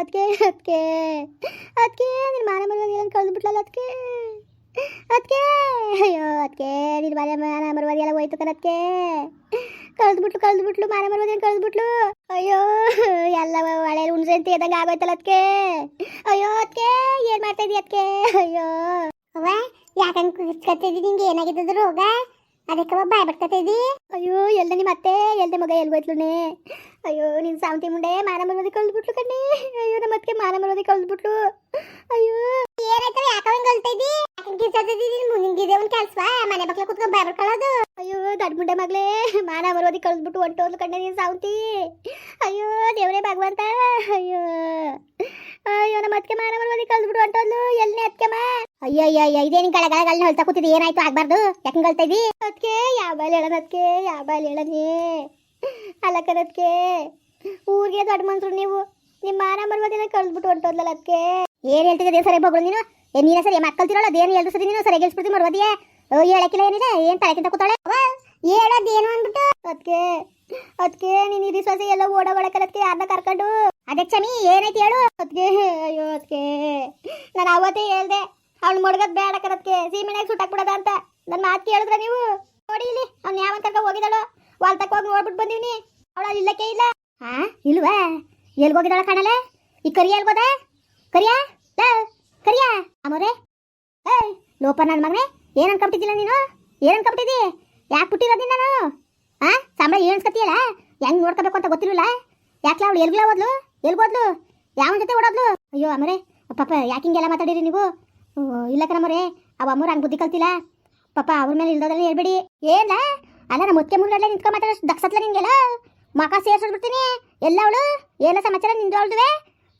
ಅದಕ್ಕೆ ಅದಕ್ಕೆ ಅದಕ್ಕೆ ನಿನ್ನ ಮಾನ ಮರವಾದಿ ಎಲ್ಲ ಕಳೆದ್ಬಿಟ್ಲಲ್ಲ ಅದಕ್ಕೆ ಅದಕ್ಕೆ ಅಯ್ಯೋ ಅದಕ್ಕೆ ನಿನ್ನ ಮನೆ ಮಾನ ಮರವಾದಿ ಎಲ್ಲ ಹೋಯ್ತು ಕಣಕ್ಕೆ ಕಳೆದ್ಬಿಟ್ಲು ಬಿಟ್ಲು, ಕಳೆದು ಬಿಟ್ಲು, ಮಾನ ಮರವಾದಿ ಕಳೆದು ಬಿಟ್ಲು. ಅಯ್ಯೋ, ಎಲ್ಲ ಹಳೆ ಹುಣ್ಸೆ ಅಂತ ಇದ್ದಂಗೆ ಆಗೋಯ್ತಲ್ಲ ಅದಕ್ಕೆ ಅಯ್ಯೋ ಅದಕ್ಕೆ ಏನು ಮಾಡ್ತಾ ಇದೀಯ ಅದಕ್ಕೆ ಅಯ್ಯೋ. ಅವ್ವ, ಯಾಕಂಗ್ ಕತ್ತಿದ್ದಿ ನಿಂಗೆ ಏನಾಗಿದ್ದದು ರೋಗ? ಅದಕ್ಕೆ ಬಾಯ್ ಬಿಡ್ಕತ್ತಿದ್ದಿ ಅಯ್ಯೋ ಎಲ್ದೆ ನಿಮ್ಮ ಅತ್ತೆ ಎಲ್ದೆ ಮಗ ಎಲ್ಗೋಯ್ತ್ಲುನೆ ಅಯ್ಯೋ ನಿನ್ ಸಾವಂತಿ ಮುಂಡೆ ಮಾನ ಮರೋದಿ ಕಳ್ದ್ಬಿಟ್ಲು ಕಣ್ಣಿ. ಅಯ್ಯೋ ನಮ್ಮ ಅತ್ತಿಗೆ ಮಾನ ಮರೋದಿ ಕಳ್ದ್ಬಿಟ್ಲು. ಅಯ್ಯೋ. ಏನಾಯ್ತವ ಯಾಕಂಗ್ ಕಿರ್ಚಾತಿದ್ದಿ ನಿನ್ ಮುಂದಿದೆ ಒಂದ್ ಕೆಲ್ಸವಾ ಮನೆ ಬಕ್ಲ ಕುತ್ಕೊಂಡ್ ಬಾಯ್ ಬರ್ಕೊಳ್ಳೋದು ಅಯ್ಯೋ ದೊಡ್ಡ ಮುಂಡೆ ಮಗ್ಲೆ ಮಾನ ಮರೋದಿ ಕಳ್ದ್ಬಿಟ್ಟು ಹೊಂಟೋದ್ಲು ಕಣ್ಣೆ ನೀನ್ ಸಾವಂತಿ. ಅಯ್ಯೋ ದೇವರೇ ಭಗವಂತ. ಅಯ್ಯೋ. ಅಯ್ಯೋ, ನಮ್ಮ ಅತ್ತಿಗೆ ಮಾನ ಮರೋದಿ ಕಳ್ದ್ಬಿಟ್ಟು ಹೊಂಟೋದ್ಲು ಎಲ್ಲಿ ಅತ್ಕೆಮ್ಮ ಅಯ್ಯೋ ಅಯ್ಯೋ ಅಯ್ಯೋ ಇದೇನು ಗಳಗಳಗಳನ್ನ ಹೇಳ್ತಾ ಕೂತಿದ್ದಿ? ಏನಾಯ್ತು? ಆಗ್ಬಾರ್ದು? ಯಾಕಂಗ್ ಗಲ್ತಾ ಇದ್ದಿ? ಅದಕ್ಕೆ ಯಾವ ಬಾಲ್ ಹೇಳೋಣ ಅದಕ್ಕೆ ಯಾವ ಬಾಲ್ ಹೇಳನಿ ಅಲ್ಲ ಊರಿಗೆ ದೊಡ್ಡ ಮನ್ಸರು ನೀವು. ನಿಮ್ಮ ಮಾನ ಮರ್ವದೆಲ್ಲ ಕಳ್ದ್ಬಿಟ್ಟು ಹೊಂಟೋದ್ಲಲ್ಲ ಅದಕ್ಕೆ ಏನ್ ಹೇಳ್ತಿದ್ದೆ ಸರಿ ಬಗಳು ನೀನು? ಏ, ನೀನ ಸರಿ ಮಕ್ಕಳ್ತಿರೋಳ ಅದೇನು ಹೇಳ್ದು ಸರಿ ನೀನು? ಸರಿ ಗೆಲ್ಸ್ಬಿಡ್ತಿ ಮರ್ವದಿಯೇ ಹೇಳಕ್ಕಿಲ್ಲ ಏನಿದೆ? ಏನು ತಲೆಕಿಂತ ಕೂತಾಳೆ? ಹೇಳೋದೇನು ಅಂದ್ಬಿಟ್ಟು? ಅದಕ್ಕೆ ಅದಕ್ಕೆ ನೀನು ಇರಿ ಸಸಿ ಎಲ್ಲ ಓಡ ಒಳಕಲಕ್ಕೆ ಯಾರನ್ನ ಕರ್ಕೊಂಡು? ಅದೇ ಚಮಿ ಏನೈತಿ ಹೇಳು? ಅದಕ್ಕೆ ಅಯ್ಯೋ ಅದಕ್ಕೆ ನಾನು ಅವತ್ತೇ ಹೇಳ್ದೆ, ಅವ್ನು ಮುಡ್ಗದ್ ಬೇಡ ಕರದ್ಕೆ ಸೀಮೆಣ್ಣೆ ಸುಟ್ಟಾಕ್ಬಿಡದ ಅಂತ. ನನ್ನ ಮಾತು ಕೇಳಿದ್ರ ನೀವು? ನೋಡಿ ಇಲ್ಲಿ, ಅವ್ನು ಯಾವನ್ ಕರ್ಕ ಹೋಗಿದ್ದಾಳು ವಾಲ್ ತಕ್ಕ ಹೋಗಿ ನೋಡ್ಬಿಟ್ಟು ಬಂದೀನಿ ಅವಳ ಇಲ್ಲಕ್ಕೆ ಇಲ್ಲ. ಹಾ ಇಲ್ವಾ? ಎಲ್ಗೋಗಿದ್ದಾಳ ಕಾಣಲೆ? ಈ ಕರಿಯ ಎಲ್ಗೋದ ಕರಿಯ? ಕರಿಯ? ಅಮೋರೆ? ಏಯ್, ಲೋಪ ನನ್ನ ಮಗನೇ, ಏನ್ ಅನ್ಕೊಂಬಿಟ್ಟಿದ್ದಿಲ್ಲ ನೀನು? ಏನ್ ಅನ್ಕೊಂಬಿಟ್ಟಿದ್ದಿ ಯಾಕೆ ಬಿಟ್ಟಿರೋದಿ ನಾನು? ಹಾ ಸಂಬಳ ಏನ್ಸ್ಕತಿಯಲ್ಲ ಹೆಂಗ್ ನೋಡ್ಕೋಬೇಕು ಅಂತ ಗೊತ್ತಿರಲಿಲ್ಲ? ಯಾಕ್ಲ ಅವಳು ಎಲ್ಗ್ಲ ಹೋದ್ಲು? ಎಲ್ಗೋದ್ಲು ಯಾವ ಜೊತೆ ಓಡೋದ್ಲು? ಅಯ್ಯೋ ಅಮರೆ ಪಾಪ ಯಾಕೆ ಹಿಂಗೆಲ್ಲ ಮಾತಾಡಿರಿ ನೀವು? ಇಲ್ಲ ಕಣಮರೆ ಅವ ಅಮ್ಮವ್ರು ಹಂಗೆ ಬುದ್ಧಿ ಕಲ್ತಿಲ್ಲ. ಪಾಪ ಅವ್ರ ಮೇಲೆ ಇಲ್ದೋದ್ರಲ್ಲಿ ಹೇಳ್ಬೇಡಿ. ಏನ ಅಲ್ಲ, ನಮ್ಮ ಮುತ್ತೆ ಮುನ್ನಲ್ಲೇ ನಿಂತ್ಕೊಂಡು ಮಾತಾಡೋ ದಕ್ಸತ್ಲ ನಿಂಗೆಲ್ಲ? ಮಕ ಸೇರ್ಸ್ಬಿಡ್ತೀನಿ ಎಲ್ಲ ಅವಳು? ಏನ ಸಮಾಚಾರ ನಿಂದು ಅವಳ್ದುವೆ?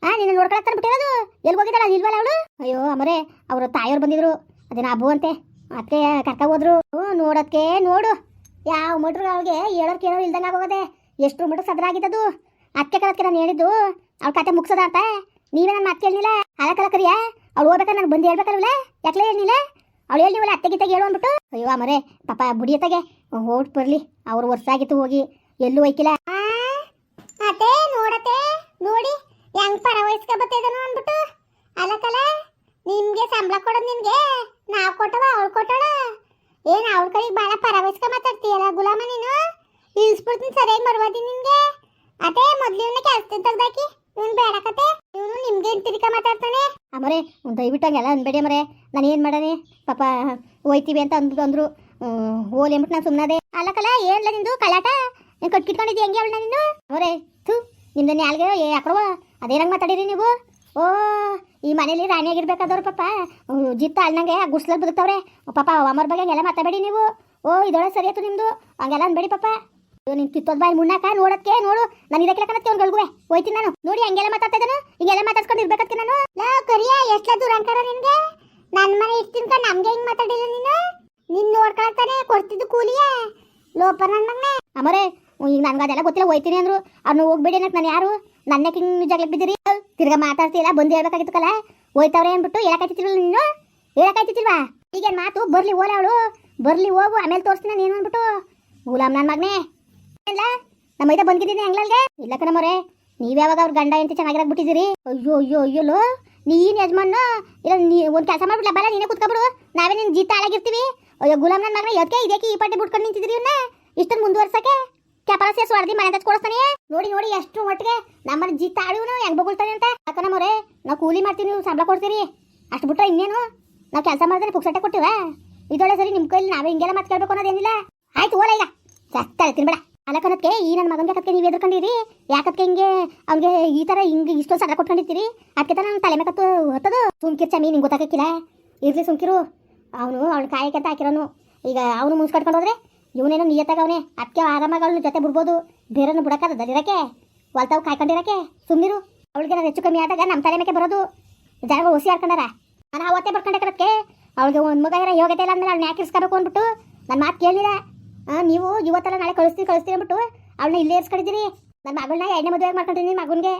ಆ, ನಿನ್ನ ನೋಡ್ಕೊಳಕ್ ಬಿಟ್ಟಿರೋದು ಎಲ್ಲಿ ಹೋಗಿದ್ದಾಳ? ಅಲ್ಲಿ ಇಲ್ವಲ್ಲ ಅವಳು? ಅಯ್ಯೋ ಅಮರೆ ಅವ್ರ ತಾಯಿಯವ್ರು ಬಂದಿದ್ರು. ಅದೇನ ಅಬ್ಬು ಅಂತೆ ಅದಕ್ಕೆ ಕರ್ಕ ಹೋದ್ರು. ನೋಡೋದಕ್ಕೆ ನೋಡು. ಯಾವ ಮಟ್ರು ಅವ್ಳಿಗೆ ಹೇಳೋರು ಕೇಳೋರು ಇಲ್ದಂಗೆ ಆಗೋಗದೆ. ಎಷ್ಟು ಮಟ್ರು ಸದರಾಗಿದ್ದದು ಅದಕ್ಕೆ ಕಲತ್ಕೆ ನಾನು ಹೇಳಿದ್ದು, ಅವ್ಳ ಕತೆ ಮುಗ್ಸದ ಅಂತ? ನೀವೇ ನನ್ನ ಮಾತು ಕೇಳಲಿಲ್ಲ ಅಲ್ಲ ಕಲ ಕರಿಯ ಅವ್ಳು ಹೋಗ್ಬೇಕಾದ್ರೆ ನಾನು ಬಂದು ಹೇಳ್ಬೇಕಲ್ವಲ್ಲ ಯಾಕೆ ಹೇಳಿಲ್ಲ ಅವಳು ಹೇಳಿವಲ್ಲ ಅತ್ತೆ ಗಿತ್ತೆ ಹೇಳು ಅಂದ್ಬಿಟ್ಟು? ಅಯ್ಯೋ ಮರೆ ಪಾಪ ಬುಡಿಯತ್ತಾಗೆ ಓಟ್ ಬರ್ಲಿ, ಅವ್ರು ವರ್ಷ ಆಗಿತ್ತು ಹೋಗಿ. ಎಲ್ಲೂ ಹೋಯ್ಕಿಲ್ಲ. ಅತ್ತೆ, ನೋಡತ್ತೆ, ನೋಡಿ, ಹೆಂಗ್ ಪರ ಬತ್ತಿದನು ಅಂದ್ಬಿಟ್ಟು. ಅಲಕಲ ನಿಮ್ಗೆ ಸಂಬಳ ಕೊಡೋದು ನಿಮ್ಗೆ ನಾವು ಕೊಟ್ಟವ ಅವ್ಳು ಕೊಟ್ಟಳ ಏನ್ ಅವಳ ಕಡೆಗೆ ಭಾಳ ಪರ ಮಾತಾಡ್ತೀಯಲ್ಲ ಗುಲಾಮ ನೀನು? ಇಳಿಸ್ಬಿಡ್ತೀನಿ ಸರಿಯಾಗಿ ಮರ್ವಾದಿ ನಿನ್ಗೆ. ಅದೇ ಮೊದ್ಲು ಇವನ ಕೆಲಸ ತೆಗ್ದಾಕಿ ಇವನ್ ಬೇಡಕತೆ ಇವನು ನಿಮ್ಗೆ ತಿರ್ಕ ಮಾತಾಡ್ತಾನೆ. ಅಮರೆ ದಯವಿಟ್ಟು ಹಂಗೆಲ್ಲ ಅನ್ಬೇಡಿ ಅಮರೆ. ನಾನು ಏನು ಮಾಡನೆ ಪಾಪ ಹೋಯ್ತೀವಿ ಅಂತ ಅಂದ್ಬಿಟ್ಟು ಅಂದ್ರು. ಓಲಿ ಅಂದ್ಬಿಟ್ಟು ನಾನು ಸುಮ್ಮನದೆ ಅಲ್ಲಕಲ್ಲ ಏನ್ಲ ನಿಂದು? ಕಲಾಟ? ನೀನು ಕಟ್ಕಿಟ್ಕೊಂಡಿದ್ದಿ ಹೆಂಗೆ ಅವಳನ್ನ ನೀನು? ಅವರೆ ಥೂ ನಿಮ್ದು ಯಾಲ್ಗೆ ಏ ಯಾಕಡವ ಅದೇನಂಗೆ ಮಾತಾಡಿರಿ ನೀವು. ಓ ಈ ಮನೇಲಿ ರಾಣಿಯಾಗಿರ್ಬೇಕಾದವ್ರು ಪಾಪ. ಜಿತ್ತ ಅಣ್ಣಂಗೆ ಗುಡ್ಸ್ಲಲ್ಲಿ ಬದುಕ್ತವ್ರೆ. ಪಾಪ ಅಮ್ಮರ ಬಗ್ಗೆ ಹಂಗೆಲ್ಲ ಮಾತಾಡಬೇಡಿ ನೀವು. ಓ ಇದೊಳಗೆ ಸರಿ ಆಯ್ತು ನಿಮ್ದು. ಹಂಗೆಲ್ಲ ಅನ್ಬೇಡಿ ಪಾಪ. ಅಯ್ಯೋ ನಿನ್ ಕಿತ್ತೋದ್ ಬಾಯಿ ಮುಣ್ಣಾಕ ನೋಡಕ್ಕೆ ನೋಡು. ನಾನು ಇದಕ್ಕೆ ಕಣಕ್ಕೆ ಅವ್ನು ಗಲ್ಗುವೆ ಹೋಯ್ತೀನಿ ನಾನು. ನೋಡಿ, ಹಂಗೆಲ್ಲ ಮಾತಾಡ್ತಾ ಇದ್ದಾನು. ಹಿಂಗೆಲ್ಲ ಮಾತಾಡ್ಸ್ಕೊಂಡು ಇರ್ಬೇಕಕ್ಕೆ ನಾನು. ಲಾ ಕರಿಯ, ಎಷ್ಟ ದೂರ ಅಂಕಾರ ನಿನ್ಗೆ? ನನ್ನ ಮನೆ ಇಷ್ಟ ತಿನ್ಕೊಂಡು ನಮ್ಗೆ ಹೆಂಗ್ ಮಾತಾಡಿಲ್ಲ ನೀನು? ನಿನ್ ನೋಡ್ಕೊಳ್ತಾನೆ ಕೊಡ್ತಿದ್ದು ಕೂಲಿಯ? ಲೋಪ ನನ್ನ ಮಗನೇ. ಅಮರೇ ಈಗ ನನ್ಗೆ ಅದೆಲ್ಲ ಗೊತ್ತಿಲ್ಲ, ಹೋಯ್ತೀನಿ ಅಂದ್ರು. ಅವ್ನು ಹೋಗ್ಬೇಡಿ ಅನ್ನಕ್ ನಾನು ಯಾರು? ನನ್ನ ಕಿಂಗ್ ಜಗಳ ಬಿದ್ದಿರಿ? ತಿರ್ಗಾ ಮಾತಾಡ್ತಿಲ್ಲ ಬಂದು ಹೇಳ್ಬೇಕಾಗಿತ್ತು ಕಲ. ಹೋಯ್ತವ್ರೆ ಅಂದ್ಬಿಟ್ಟು ಹೇಳಕ್ಕಾಯ್ತಿಲ್ವ ನೀನು? ಹೇಳಕ್ಕಾಯ್ತಿಲ್ವಾ ಈಗೇನು ಮಾತು? ಬರ್ಲಿ ಓಲೆ ಅವಳು. ಬರ್ಲಿ, ಹೋಗು. ಆಮೇಲೆ ತೋರಿಸ್ತೀನಿ ನೀನು ಅಂದ್ಬಿಟ್ಟು. ಗುಲಾಮ್ ನನ್ನ ಮಗನೇ. ಇಲ್ಲ ನಮ್ಮ ಮೈದ ಬಂದಿದ್ದೀನಿ ಹೆಂಗ್ಲಲ್ಗೆ ಇಲ್ಲ ಕಣಮ್ಮವ್ರೆ ನೀವ್ ಯಾವಾಗ ಅವ್ರ ಗಂಡ ಎಂತ ಚೆನ್ನಾಗಿರಕ್ ಬಿಟ್ಟಿದ್ದೀರಿ? ಅಯ್ಯೋ ಅಯ್ಯೋ ಅಯ್ಯೋಲೋ ನೀನ್ ಯಜಮಾನ ಇಲ್ಲ, ನೀ ಒಂದ್ ಕೆಲಸ ಮಾಡ್ಬಿಡ್ಲ ಬಲ್ಲ ನೀನೇ ಕುತ್ಕೊಬಿಡು. ನಾವೇ ನಿನ್ ಜೀತ ಹಾಳಾಗಿರ್ತೀವಿ. ಅಯ್ಯೋ ಗುಲಾಮ್ ನನ್ನ ಮಗನ ಯೋಕೆ ಇದಕ್ಕೆ ಈ ಪಟ್ಟಿ ಬಿಟ್ಕೊಂಡು ನಿಂತಿದ್ರಿ ಇವನ್ನ ಇಷ್ಟೊಂದು ಮುಂದುವರ್ಸಕ್ಕೆ? ಕ್ಯಾಪರ ಸೇರ್ಸ್ ಹೊಡೆದಿ ಮನೆ ತಚ್ಕೊಡಿಸ್ತಾನೆ ನೋಡಿ ನೋಡಿ, ಎಷ್ಟು ಮಟ್ಟಿಗೆ ನಮ್ಮನ್ನ ಜೀತ ಆಡಿವನು ಹೆಂಗ್ ಬಗುಳ್ತಾನೆ ಅಂತ. ಯಾಕ ನಮ್ಮವ್ರೆ ನಾವು ಕೂಲಿ ಮಾಡ್ತೀವಿ, ನೀವು ಸಂಬಳ ಕೊಡ್ತೀರಿ. ಅಷ್ಟು ಬಿಟ್ರೆ ಇನ್ನೇನು? ನಾವು ಕೆಲಸ ಮಾಡಿದ್ರೆ ಪುಕ್ಸಟ್ಟೆ ಕೊಟ್ಟಿವ? ಇದೊಳ್ಳೆ ಸರಿ ನಿಮ್ ಕೈಲಿ ನಾವೇ ಹಿಂಗೆಲ್ಲ ಮಾತು ಕೇಳ್ಬೇಕು ಅನ್ನೋದೇನಿಲ್ಲ? ಆಯ್ತು, ಓಲ ಈಗ ಸತ್ತ ತಿನ್ಬೇಡ. ಅಲಕನಕ್ಕೆ ಈ ನನ್ನ ಮಗನ ಕತ್ಕೆ ನೀವು ಎದ್ಕೊಂಡಿರಿ ಯಾಕತ್ಕೆ ಹಿಂಗೆ ಅವ್ನಿಗೆ ಈ ತರ ಹಿಂಗೆ ಇಷ್ಟೊಂದು ಸಲ ಕೊಟ್ಕೊಂಡಿರ್ತೀರಿ? ಅದಕ್ಕೆ ತರ ನನ್ನ ತಲೆ ಮೇಕತ್ತು ಹೊತ್ತದು. ಸುಮ್ಕಿರ್ ಚಮಿ ನಿಂಗೆ ಗೊತ್ತಾಗಕ್ಕಿಲ್ಲ. ಇರ್ಲಿ ಸುಮ್ಕಿರು. ಅವನು ಅವ್ನ ಕಾಯಕ್ಕೆ ಹಾಕಿರೋನು. ಈಗ ಅವನು ಮುನ್ಸ್ ಕಟ್ಕೊಂಡು ಹೋದ್ರೆ ಇವನೇನೋ ನಿಯತ್ತಾಗವನೆ ಅದಕ್ಕೆ ಆರಾಮಾಗಿ ಜೊತೆ ಬಿಡ್ಬೋದು. ಬೇರೆನು ಬಿಡಕ್ಕಾದ ದರಿರಕ್ಕೆ? ಹೊಲ್ತಾವ್ ಕಾಯ್ಕೊಂಡಿರಕ್ಕೆ? ಸುಮ್ಮಿರು ಅವಳಿಗೆ ನಾನು ಹೆಚ್ಚು ಕಮ್ಮಿ ಆದಾಗ ನಮ್ಮ ತಲೆ ಮೇಕೆ ಬರೋದು. ಜನಗಳು ಹುಸಿ ಹಾಕೊಂಡಾರ ನಾನು ಅವತ್ತೇ ಬರ್ಕೊಂಡೆ ಅವಳಿಗೆ ಒಂದು ಮಗ ಇರೋ ಯೋಗ್ಯತೆ ಇಲ್ಲ ಅಂದ್ರೆ ಅವ್ಳನ್ನ ಯಾಕೆ ಇಸ್ಕೋಬೇಕು ಅಂದ್ಬಿಟ್ಟು ನನ್ನ ಮಾತು ಆ, ನೀವು ಇವತ್ತಲ್ಲ ನಾಳೆ ಕಳಿಸ್ತೀನಿ ಕಳಿಸ್ತೀನಿ ಅಂದ್ಬಿಟ್ಟು ಅವಳನ್ನ ಇಲ್ಲೇ ಇರ್ಸ್ಕೊಂಡಿದ್ದೀರಿ ನನ್ನ ಮಗಳನ್ನ ಎರಡನೇ ಮದುವೆ ಮಾಡ್ಕೊಂಡಿದ್ದೀನಿ ಮಗನಿಗೆ.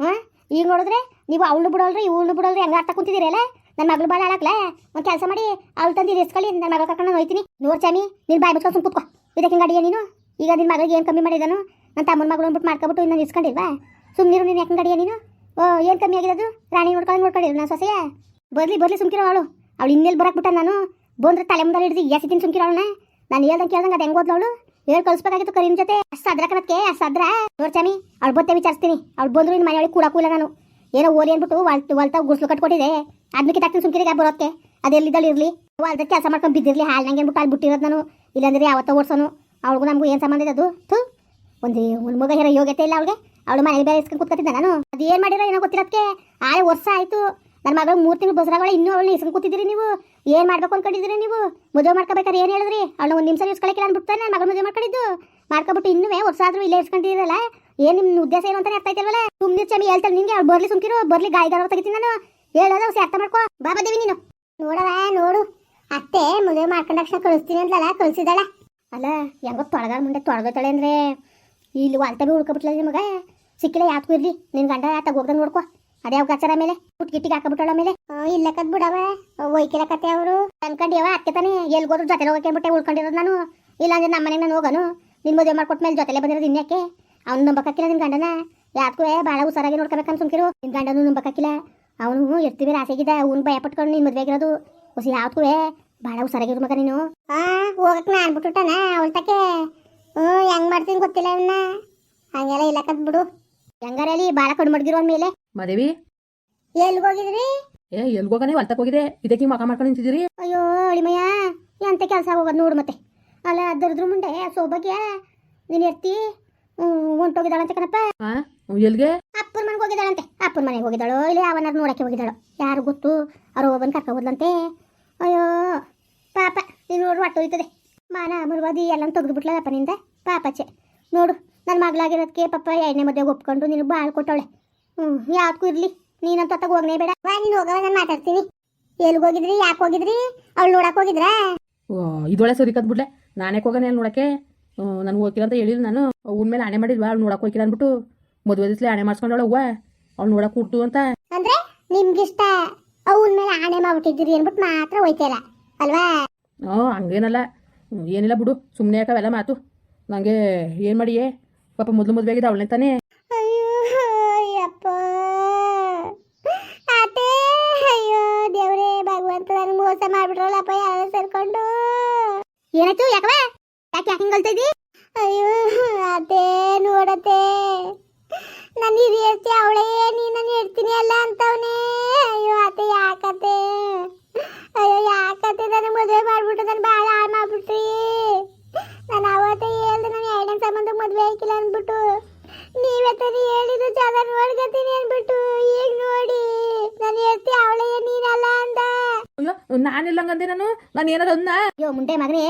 ಹಾಂ ಈಗ ನೋಡಿದ್ರೆ ನೀವು ಅವಳು ಬಿಡೋಲ್ರಿ ಇವಳು ಬಿಡೋಲ್ರಿ ಹಂಗೆ ಅರ್ಥ ಕುಂತಿದ್ದೀರಲ್ಲ ನನ್ನ ಮಗಳು ಭಾಳ ಹಾಳಾಕ್ಲ ಒಂದು ಕೆಲಸ ಮಾಡಿ ಅವಳು ತಂದು ಇರಿಸ್ಕೊಳ್ಳಿ ನನ್ನ ಮಗಳ ಕರ್ಕೊಂಡು ಹೋಯ್ತೀನಿ. ನೋಡ್ ಚಾಮಿ, ನೀನು ಬಾಯ್ ಬಿಟ್ಕೊಂಡು ಸುಮ್ ಇದಕ್ಕೆ ಹಿಂಗೆ ಅಡಿಯ ನೀನು? ಈಗ ನಿನ್ನ ಮಗಳಿಗೆ ಏನು ಕಮ್ಮಿ ಮಾಡಿದನು? ನನ್ನ ತಮ್ಮನ ಮಗಳು ಅಂದ್ಬಿಟ್ಟು ಮಾಡ್ಕೊಬಿಟ್ಟು ಇನ್ನೊಂದು ಇಸ್ಕೊಂಡಿಲ್ವಾ ಸುಮ್ಮನಿರು ನೀನು ಯಾಕೆ ಅಡಿಯ ನೀನು? ಓ, ಏನು ಕಮ್ಮಿ ಆಗಿರೋದು? ರಾಣಿ ನೋಡ್ಕೊಂಡು ನೋಡ್ಕೊಂಡಿದ್ರು ನಾನು ಸೊಸೆಯ? ಬರಲಿ ಬರಲಿ ಸುಮ್ಕಿರೋ ಅವಳು. ಅವಳು ಇನ್ನೆಲ್ಲಿ ಬರಕ್ಬಿಟ್ಟ ನಾನು. ಬಂದ್ರೆ ತಲೆ ಮುಂದೆ ಹಿಡಿದು ತಿನ್ ಸುಮ್ಕಿರೋ ಅವಳನ್ನ. ನಾನು ಹೇಳ್ದಂಗೆ ಕೇಳ್ದಂಗೆ ಅದು ಹೆಂಗೆ ಅವಳು? ಹೇಳಿ ಕಳಿಸ್ಬೇಕಾಗಿತ್ತು ಕರೀನ್ ಜೊತೆ. ಅಷ್ಟು ಅದ್ರ ಕಣಕ್ಕೆ ಅಷ್ಟು ಅದ್ರ ನೋಡ್ಚಾಮಿ ಅವ್ಳು ಬತ್ತೆ ವಿಚಾರಿಸ್ತೀನಿ. ಅವ್ಳು ಬಂದ್ರು ಇನ್ನು ಮನೆಯೊಳಗೆ ಕೂಡ ಇಲ್ಲ ನಾನು. ಏನೋ ಓರಿ ಅಂದ್ಬಿಟ್ಟು ವಾಲ್ತ ವಾಲ್ತ ಗುಡ್ಸ್ಲು ಕಟ್ಕೊಟ್ಟಿದೆ. ಅದನ್ನ ಕಿತ್ತಾಕ್ತೀನಿ ಸುಮ್ಕಿರಿಗೆ ಬರೋಕ್ಕೆ ಅದೆಲ್ಲಿದ್ದಳು ಇರಲಿ? ಹೊಲ್ದ ಕೆಲಸ ಮಾಡ್ಕೊಂಡು ಬಿದ್ದಿರಲಿ, ಹಾಲು ನಂಗೆ ಅಂದ್ಬಿಟ್ಟು ಅಲ್ಲಿ ಬಿಟ್ಟಿರೋದು ನಾನು. ಇಲ್ಲಾಂದ್ರೆ ಯಾವತ್ತೋ ಓಡ್ಸೋನು. ಅವಳಿಗೂ ನಮಗೂ ಏನು ಸಂಬಂಧ ಇದೆ ಅದು? ಥೂ. ಒಂದು ಒಂದು ಮಗ ಹೇರೋ ಯೋಗ್ಯತೆ ಇಲ್ಲ ಅವಳಿಗೆ. ಅವಳು ಮನೆಗೆ ಬೇರೆ ಇಸ್ಕೊಂಡು ಕೂತ್ಕೊತಿದ್ದೆ ನಾನು. ಅದು ಏನು ಮಾಡಿರೋ ಏನೋ ಗೊತ್ತಿರೋದಕ್ಕೆ ಆಳೆ ವರ್ಷ ಆಯಿತು. ನನ್ನ ಮಗಳು ಮೂರು ತಿಂಗಳು ಬಸರಾಗಳ ಇನ್ನೂ ಅವಳನ್ನ ಇಸ್ಕೊಂಡು ಕೂತಿದ್ದೀರಿ ನೀವು. ಏನು ಮಾಡ್ಬೇಕು ಅನ್ಕೊಂಡಿದ್ರಿ ನೀವು? ಮದುವೆ ಮಾಡ್ಕೋಬೇಕಾದ್ರೆ ಏನು ಹೇಳಿದ್ರಿ? ಅವಳು ಒಂದು ನಿಮಿಷ ಇಸ್ಕೊಳಕ್ಕೆ ಅನ್ಬಿಟ್ಟು ನನ್ನ ಮಗಳು ಮದುವೆ ಮಾಡ್ಕೊಂಡಿದ್ದು. ಮಾಡ್ಕೊಬಿಟ್ಟು ಇನ್ನೂ ವರ್ಷ ಇಲ್ಲೇ ಇಸ್ಕೊಂಡಿದ್ದೀರಲ್ಲ ಏನು ನಿಮ್ಮ ಉದ್ದೇಶ ಏನು ಅಂತಾನೆ ಅರ್ಥ ಆಯ್ತಲ್ವಲ್ಲ? ಸುಮ್ಮನೆ ಚಮಿ ಹೇಳ್ತಾರೆ ನಿಂಗೆ, ಅವ್ಳು ಬರ್ಲಿ ಸುಮ್ಕಿರು, ಬರ್ಲಿ ಗಾಯಗಾರ ತೆಗಿತೀನಿ ನಾನು. ಹೇಳೋದು ಅವ್ಸಿ ಅರ್ಥ ಮಾಡ್ಕೋ. ಬಾಬಾ ದೇವಿ ನೀನು. ನೋಡವ ನೋಡು. ಅತ್ತೆ ಮದುವೆ ಮಾಡ್ಕೊಂಡ ತಕ್ಷಣ ಕಳಿಸ್ತೀನಿ ಅಂತಲ್ಲ ಕಳಿಸಿದಾಳ ಅಲ್ಲ, ಹೆಂಗೋ ತೊಳಗಾರ ಮುಂದೆ ತೊಳಗತಾಳೆ ಅಂದ್ರೆ, ಇಲ್ಲಿ ವಾಲ್ತಬಿ ಉಳ್ಕೊಬಿಟ್ಲ ನಿಮಗೆ? ಸಿಕ್ಕಿಲ್ಲ ಯಾತಕ್ಕೂ ಇರ್ಲಿ. ನಿನ್ ಗಂಡ ತಗೋಗ್ದಂಗೆ ನೋಡ್ಕೊ. ಅದ್ಯಾವ ಕಚರ ಮೇಲೆ ಗಿಟ್ಟಿಗೆ ಹಾಕಬಿಟ್ಟಳ ಮೇಲೆ ಇಲ್ಲ ಕದ್ ಬಿಡವ ಒಯ್ಕಿಲ ಕತೆ ಅವರು ಅನ್ಕೊಂಡ್ಯವ ಅದಕ್ಕೆ ಎಲ್ಲಿ ಎಲ್ಗೋದ್ರು ಜೊತೆ ಹೋಗಕ್ಕೆ ಉಳ್ಕೊಂಡಿರೋದು ನಾನು. ಇಲ್ಲಾಂದ್ರೆ ನಮ್ಮ ಮನೆಗೆ ನಾನು ಹೋಗನು. ನಿನ್ ಮದುವೆ ಮಾಡ್ಕೊಟ್ಟ ಮೇಲೆ ಜೊತೆಲೆ ಬಂದಿರೋದು ಇನ್ಯಾಕೆ? ಅವ್ನು ನಂಬಕ್ಕಿಲ್ಲ ನಿನ್ ಗಂಡನ. ಯಾಕೂ ಭಾಳ ಹುಷಾರಾಗಿ ನೋಡ್ಕೋಬೇಕಂತ ಸುಮ್ಕಿರು. ನಿನ್ ಗಂಡನು ನಂಬಕ್ಕಿಲ್ಲ ಅವನು ಇರ್ತೀವಿ ರಾಸೆಗಿದ್ದ ಅವ್ನು ಭಯ ಪಟ್ಕೊಂಡು ನಿನ್ ಮದ್ವೆ ಆಗಿರೋದು. ಹೊಸಿ ಯಾವ್ದು ಭಾಳ ಹುಷಾರಾಗಿರು ಮಗ ನೀನು. ಹಾ ಹೋಗಕ್ ನಾ ಬಿಟ್ಟುಟನ ಅವಳ ತಕ್ಕೆ. ಹೆಂಗ್ ಮಾಡ್ತೀನಿ ಗೊತ್ತಿಲ್ಲ ಇವನ್ನ ಹಂಗೆಲ್ಲ ಇಲ್ಲ ಕತ್ ಬಿಡು ಹೆಂಗಾರ ಅಲ್ಲಿ ಭಾಳ ಕಡಿಮೆ ಮೇಲೆ. ಮಾದೇವಿ? ಎಲ್ಲಿ ಹೋಗಿದ್ರಿ ಏ ಎಲ್ಗೋಗನೆ ಹೊಲ್ತಕ್ ಹೋಗಿದೆ ಇದಕ್ಕೆ ಮಕ ಮಾಡ್ಕೊಂಡು ನಿಂತಿದ್ದೀರಿ? ಅಯ್ಯೋ ಅಳಿಮಯ್ಯ ಎಂತ ಕೆಲಸ ಹೋಗೋದು ನೋಡು ಮತ್ತೆ. ಅಲ್ಲ ಅದರದ್ರ ಮುಂಡೆ ಸೋಬಗೆ ನೀನು ಎತ್ತಿ ಹೊಂಟೋಗಿದ್ದಾಳಂತೆ ಕಣಪ್ಪ. ಹಾ ಎಲ್ಗೆ? ಅಪ್ಪನ ಮನೆಗೆ ಹೋಗಿದ್ದಾಳಂತೆ. ಅಪ್ಪನ ಮನೆಗೆ ಹೋಗಿದ್ದಾಳು ಇಲ್ಲಿ ಅವನಾರು ನೋಡಕ್ಕೆ ಹೋಗಿದ್ದಾಳು. ಯಾರು ಗೊತ್ತು ಅವ್ರು ಒಬ್ಬನ ಕರ್ಕೊಬೋದ್ಲಂತೆ ಅಯ್ಯೋ ಪಾಪ ನೀನು ನೋಡು ಹೊಟ್ಟು ಹೋಯ್ತದೆ. ಮಾನ ಮುರುವಾದಿ ಎಲ್ಲ ತೆಗೆದುಬಿಟ್ಲದಪ್ಪ ನಿಂದ. ಪಾಪಚೆ ನೋಡು ನನ್ನ ಮಗಳಾಗಿರೋದಕ್ಕೆ ಪಾಪ ಎರಡನೇ ಮದುವೆಗೆ ಒಪ್ಕೊಂಡು ನೀನು ಬಾಳ್ ಕೊಟ್ಟವಳೆ. ಹ್ಞೂ ಯಾಕೂ ಇರಲಿ ನೀನಂತ ತಗ ಹೋಗನೇ ಬೇಡ. ಬಾ ನೀನು ಹೋಗವ ನಾನು ಮಾತಾಡ್ತೀನಿ. ಎಲ್ಲಿಗೆ ಹೋಗಿದ್ರಿ ಯಾಕೆ ಹೋಗಿದ್ರಿ? ಅವಳು ನೋಡಕ್ಕೆ ಹೋಗಿದ್ರಾ? ಇದೊಳೆ ಸರಿ ಕದ್ಬಿಡ್ಲೆ ನಾನೇ ಹೋಗನೆ ಅಲ್ಲಿ ನೋಡಕ್ಕೆ. ನನಗೆ ಹೋಗ್ತೀರ ಅಂತ ಹೇಳಿದ್ರು ನಾನು. ಅವ್ನ ಮೇಲೆ ಆಣೆ ಮಾಡಿದ್ವಾ ಅವ್ಳು ನೋಡಕ್ಕೆ ಹೋಗಿಲ್ಲ ಅಂದ್ಬಿಟ್ಟು ಮದುವೆ ದಿಸ್ಲೆ ಆಣೆ ಮಾಡಿಸ್ಕೊಂಡವಳ ಅವ್ವ. ಅವ್ಳು ನೋಡಕ್ಕೆ ಕೊಟ್ಟು ಅಂತ. ಅಂದ್ರೆ ನಿಮ್ಗಿಷ್ಟ ಅವನ ಮೇಲೆ ಆಣೆ ಮಾಡ್ಬಿಟ್ಟಿದ್ದೀರಿ ಅಂದ್ಬಿಟ್ಟು ಮಾತ್ರ ಹೋಯ್ತಿಲ್ಲ ಅಲ್ವಾ? ಹ್ಞೂ ಹಂಗೇನಲ್ಲ. ಏನಿಲ್ಲ ಬಿಡು. ಸುಮ್ಮನೆ ಯಾಕವೆಲ್ಲ ಮಾತು. ನನಗೆ ಏನು ಮಾಡಿಯೇ? ಪಾಪ ಮೊದಲು ಮದುವೆ ಆಗಿದೆ ಅವಳನ್ನೇ ತಾನೇ ಅಯ್ಯೋ ಅಯ್ಯಪ್ಪ ಅತ್ತೆ ಅಯ್ಯೋ ದೇವ್ರೇ ಭಗವಂತ ನನಗೆ ಮೋಸ ಮಾಡ್ಬಿಟ್ರಲ್ಲಪ್ಪ ಯಾರು ಸೇರ್ಕೊಂಡು. ಏನಾಯ್ತು ಯಾಕವೆ ಯಾಕೆ ಯಾಕೆ ಹಿಂಗಲ್ತಾ ಅಯ್ಯೋ, ಅದೇ ನೋಡತ್ತೆ. ನನ್ನ ಹೇಳ್ತಿ ಅವಳೇ ನೀ ನಾನು ಹೇಳ್ತೀನಿ ಅಲ್ಲ ಅಂತವನೇ. ಅಯ್ಯೋ ಅತ್ತೆ ಯಾಕತ್ತೆ? ಅಯ್ಯೋ, ಯಾಕತ್ತೆ? ನನಗೆ ಮದುವೆ ಮಾಡ್ಬಿಟ್ಟು, ನಾನು ಭಾಳ ಹಾಳು ಮಾಡ್ಬಿಟ್ರಿ. ನಾನು ಅವತ್ತೇ ಹೇಳ್ದೆ, ನಾನು ಎರಡನೇ ಸಂಬಂಧ ಮದುವೆ ಹಾಕಿಲ್ಲ ಅಂದ್ಬಿಟ್ಟು. ನೀವತ್ತನೇ ಹೇಳಿದ್ದು ಜಾಗ ನೋಡ್ಕೊತೀನಿ ಅನ್ಬಿಟ್ಟು ಈಗ ನೋಡಿ. ನಾನು ಹೇಳ್ತಿ ಅವಳೇ ನೀನಲ್ಲ ಅಂದ. ಅಯ್ಯೋ ನಾನಿಲ್ಲ ಹಂಗಂದೆ ನಾನು. ನಾನು ಏನಾದ್ರು ಅಂದ? ಅಯ್ಯೋ ಮುಂಡೆ ಮಗನೇ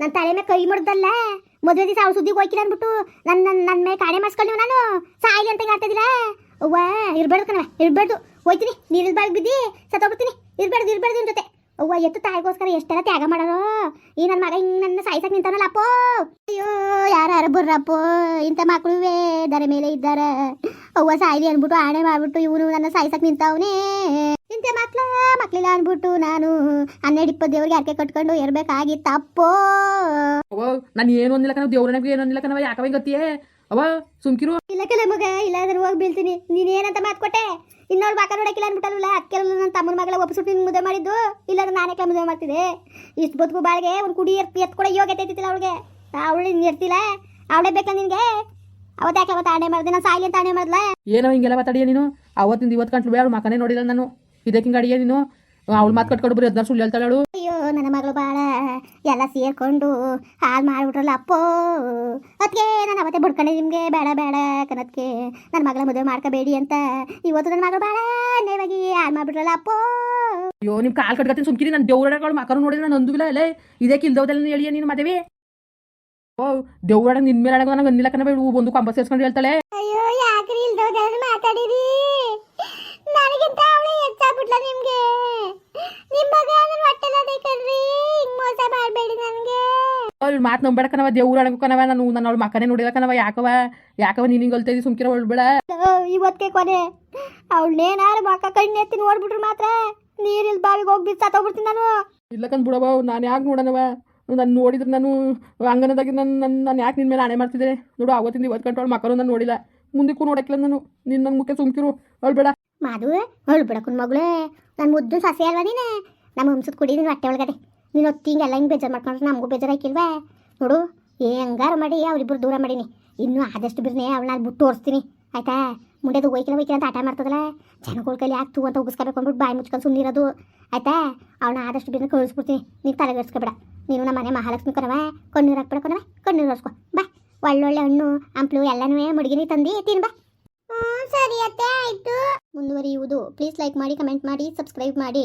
ನನ್ನ ತಲೆ ಮೇಲೆ ಕೈ ಮುಡ್ದಲ್ಲ ಮದುವೆ ದಿವಸ ಅವ್ಳು ಸುದ್ದಿಗೆ ಹೋಯ್ಕಿಲ್ಲ ಅಂದ್ಬಿಟ್ಟು ನನ್ನ ನನ್ನ ನನ್ನ ಮೇಲೆ ಕಾಣೆ ಮಾಡಿಸ್ಕೊಂಡು ನಾನು? ಸಾಯಿಲಿ ಅಂತ ಹೇಳ್ತಿದ್ದೀರಾ? ಅವ್ವ ಇರ್ಬಾರ್ದು ಕಣವ ಇರ್ಬಾರ್ದು. ಹೋಯ್ತೀನಿ ನೀರಿಲ್ ಬಾಳಿಗೆ ಬಿದ್ದಿ ಸತ್ತೋಗ್ಬಿಡ್ತೀನಿ. ಇರ್ಬಾರ್ದು ಇರ್ಬಾರ್ದು ನಿನ್ ಜೊತೆ. ಅವ್ವ, ಎತ್ತು ತಾಯಿಗೋಸ್ಕರ ಎಷ್ಟೆಲ್ಲ ತ್ಯಾಗ ಮಾಡೋರು? ಈ ನನ್ನ ಮಗ ಹಿಂಗೆ ನನ್ನ ಸಾಯಿಸಕ್ ನಿಂತಾನಲ್ಲ, ಅಪ್ಪೋ! ಅಯ್ಯೋ ಯಾರು ಬರ್ರಪ್ಪೋ, ಇಂಥ ಮಕ್ಕಳುವೆ ದರ ಮೇಲೆ ಇದ್ದಾರ. ಅವ್ವ ಸಾಯ್ಲಿ ಅನ್ಬಿಟ್ಟು ಆಣೆ ಮಾಡ್ಬಿಟ್ಟು ಇವನು ನನ್ನ ಸಾಯಿಸಕ್ ನಿಂತವನೇ. ಇಂಥ ಮಕ್ಳ, ಮಕ್ಳಿಲ್ಲ ಅನ್ಬಿಟ್ಟು ನಾನು ಹನ್ನೆರಡು ಇಪ್ಪತ್ತು ದೇವ್ರಿಗೆ ಅರ್ಕೆ ಕಟ್ಕೊಂಡು ಇರ್ಬೇಕಾಗಿತ್ತಪ್ಪೋ ನಾನು ಏನು ಅಂದಿಲ್ಲ ಕಣ ದೇವ್ರನಿಗೆ ಏನು ಅಂದಿಲ್ಲ ಕಣವ ಯಾಕವೇ ಗೊತ್ತಿಯೇ ಅವ ಸುಮ್ಕಿರು. ಇಲ್ಲ ಕೆಲ ಮಗ ಇಲ್ಲ ಅಂದ್ರೆ ಹೋಗಿ ಬೀಳ್ತೀನಿ. ನೀನ್ ಏನಂತ ಮಾತು ಕೊಟ್ಟೆ? ಇನ್ನೊಳು ಬಾಕ ನೋಡಕ್ಕಿಲ್ಲ ಅನ್ಬಿಟ್ಟಲ್ಲ ಅದಕ್ಕೆ ನನ್ನ ತಮ್ಮನ ಮಗಳ ಒಪ್ಪಿಸ್ಬಿಟ್ಟು ನಿನ್ ಮುದ್ದೆ ಮಾಡಿದ್ದು? ಇಲ್ಲಾಂದ್ರೆ ನಾನೇ ಕೆಲ ಮದುವೆ ಮಾಡ್ತಿದ್ದೆ. ಇಷ್ಟು ಬದುಕು ಬಾಳಿಗೆ ಒಂದು ಕುಡಿ ಎತ್ ಕೂಡ ಯೋಗ್ಯತೆ ಐತಿಲ್ಲ ಅವಳಿಗೆ. ಅವಳು ಇರ್ತಿಲ್ಲ. ಅವಳೇ ಬೇಕಲ್ಲ ನಿನ್ಗೆ? ಅವತ್ತು ಯಾಕೆ ಅವತ್ತು ಆಣೆ ಮಾಡಿದೆ? ನಾನು ಸಾಯಿಲಿ ಅಂತ ಆಣೆ ಮಾಡ್ಲಾ ಏನೋ ಹಿಂಗೆಲ್ಲ ಮಾತಾಡಿಯ ನೀನು? ಅವತ್ತಿಂದ ಇವತ್ತು ಗಂಟ್ಲು ಅವಳು ಮಕನೇ ನೋಡಿಲ್ಲ ನಾನು. ಇದಕ್ಕೆ ಹಿಂಗೆ ಅಡಿಗೆ ನೀನು? ಅವಳು ಮಾತು ಕಟ್ಕೊಂಡು ಬರೀ ಹದಿನಾರು ಸುಳ್ಳು ಹೇಳ್ತಾಳೆ ನನ್ನ ಮಗಳು ಬಾಳ ಎಲ್ಲ ಸೇರ್ಕೊಂಡು ಹಾಲು ಮಾಡ್ಬಿಟ್ರಲ್ಲ ಅಪ್ಪೋ. ಅದಕ್ಕೆ ನಾನು ಅವತ್ತೇ ಬಡ್ಕೊಂಡೆ ನಿಮಗೆ ಬೇಡ ಬೇಡ ಕನ್ನದಕ್ಕೆ ನನ್ನ ಮಗಳ ಮದುವೆ ಮಾಡ್ಕೋಬೇಡಿ ಅಂತ. ಇವತ್ತು ನನ್ನ ಮಗಳು ಬಾಳ ನೇವಾಗಿ ಹಾಲ್ ಮಾಡ್ಬಿಟ್ರಲ್ಲ ಅಪ್ಪೋ. ಅಯ್ಯೋ ನಿಮ್ಮ ಕಾಲು ಕಟ್ಕೊತೀನಿ ಸುಮ್ಕಿರಿ ನಾನು ದೇವ್ರಡಗಳು ಮಕ್ಕಳು ನೋಡಿದ್ರೆ ನಾನು ಅಂದುವಿಲ್ಲ ಅಲ್ಲೇ. ಇದಕ್ಕೆ ಇಲ್ದೋದಲ್ಲ ಹೇಳಿಯ ನೀನು ಮದುವೆ? ಓ ದೇವ್ರಡ ನಿನ್ನ ಮೇಲೆ ಅಡಗ ನನಗೆ ಅಂದಿಲ್ಲ ಕಣ ಒಂದು ಕಂಬ ಸೇರ್ಸ್ಕೊಂಡು ಹೇಳ್ತಾಳೆ. ಅಯ್ಯೋ ಯಾಕ್ರಿ ಇಲ್ದೋದಲ್ಲ ಮಾತಾಡಿರಿ ನನಗಿಂತ ಅವಳೇ ಹೆಚ್ಚಾಗ್ಬಿಟ್ಲ ನಿಮ್ಗೆ? ನಿಮ್ಮ ಮಗ ಅದನ್ನ ಹೊಟ್ಟೆಲ್ಲ ಅವ್ಳು ಮಾತು ನಂಬಬೇಡ ಕಣವ ದೇವ್ರ ಕಣವ ನಾನು ನಾನು ಅವ್ಳ ಮಕ್ಕನೇ ನೋಡಿಲ್ಲ ಕಣವ ಯಾಕವ ಯಾಕವ ನೀನು ಹಿಂಗೆ ಅಲ್ತೈದಿ ಸುಮ್ಕಿರ ಹೊಳ್ಬೇಡ ಇವತ್ತೇ ಕೊನೆ. ಅವಳನ್ನೇನಾರು ಮಕ್ಕ ಕಣ್ಣು ಎತ್ತಿ ನೋಡ್ಬಿಟ್ರು ಮಾತ್ರ. ನೀರಿಲ್ ಬಾವಿಗೆ ಹೋಗಿ ಬಿದ್ದು ಸತ್ತೋಗ್ಬಿಡ್ತೀನಿ ನಾನು. ಇಲ್ಲ ಕಂದ್ ಬಿಡವ ನಾನು ಯಾಕೆ ನೋಡನವ ನಾನು ನೋಡಿದ್ರೆ ನಾನು ಅಂಗನದಾಗಿ ನನ್ನ ನನ್ನ ನಾನು ಯಾಕೆ ನಿನ್ನ ಮೇಲೆ ಆಣೆ ಮಾಡ್ತಿದ್ದೆ? ನೋಡು ಅವತ್ತಿಂದ ಇವತ್ತು ಅವಳು ಮಕ್ಕಳು ನಾನು ನೋಡಿಲ್ಲ. ಮುಂದಕ್ಕೂ ನೋಡಕ್ಕಿಲ್ಲ ನಾನು. ನಿನ್ನ ನನ್ನ ಸುಮ್ಕಿರು ಸುಮ್ಕಿರು ಬೇಡ. ಮಾದು ಅವಳು ಕುನ್ ಮಗಳೇ. ನನ್ನ ಮುದ್ದು ಸಸಿ ಅಲ್ವಾ ನೀನೆ? ನಮ್ಮ ಹಂಸದ ಕುಡಿ ಅಟ್ಟೆ ಹೊಟ್ಟೆ ಒಳಗಡೆ. ನೀನು ಹೊತ್ತಿಂಗೆ ಎಲ್ಲ ಹಿಂಗೆ ಬೇಜಾರು ಮಾಡ್ಕೊಂಡ್ರೆ ನಮಗೂ ಬೇಜಾರಾಯ್ಕಿಲ್ವೇ ನೋಡು, ಏ ಹಂಗಾರ ಮಾಡಿ ಅವ್ರಿಬ್ಬರು ದೂರ ಮಾಡೀನಿ. ಇನ್ನೂ ಆದಷ್ಟು ಬಿರ್ನೆ ಅವಳನ್ನ ಬಿಟ್ಟು ತೋರಿಸ್ತೀನಿ. ಆಯ್ತಾ? ಮುಂಡೆದು ಒಯ್ಕಿಲ್ಲ ಒಯ್ಕಿಲ್ಲ ಅಂತ ಆಟ ಮಾಡ್ತದಲ್ಲ? ಜನಗಳ ಕೈಲಿ ಆಗ್ತು ಅಂತ ಉಗಿಸ್ಕೋಬೇಕು ಅಂದ್ಬಿಟ್ಟು ಬಾಯಿ ಮುಚ್ಕೊಂಡು ಸುಮ್ಮನಿರೋದು ಆಯ್ತಾ? ಅವ್ನ ಆದಷ್ಟು ಬಿರ್ನೇ ಕಳಿಸ್ಬಿಡ್ತೀನಿ. ನೀನು ತಲೆಗೆಡ್ಸ್ಕೊಬೇಡ ನೀನು ನಮ್ಮ ಮನೆ ಮಹಾಲಕ್ಷ್ಮಿ ಕೊನವ ಕಣ್ಣೀರು ಹಾಕ್ಬೇಡ ಕೊನವ ಕಣ್ಣೀರು ಹರ್ಸ್ಕೊ ಬಾ. ಒಳ್ಳೊಳ್ಳೆ ಹಣ್ಣು, ಹಂಪ್ಲು ಎಲ್ಲನೂ ಮಡಗಿನಿ ತಂದು ತಿನ್ ಬಾ. ಹ್ಞೂ ಸರಿ ಅತ್ತೆ, ಆಯಿತು. ಮುಂದುವರಿಯುವುದು. ಪ್ಲೀಸ್ ಲೈಕ್ ಮಾಡಿ ಕಮೆಂಟ್ ಮಾಡಿ ಸಬ್ಸ್ಕ್ರೈಬ್ ಮಾಡಿ.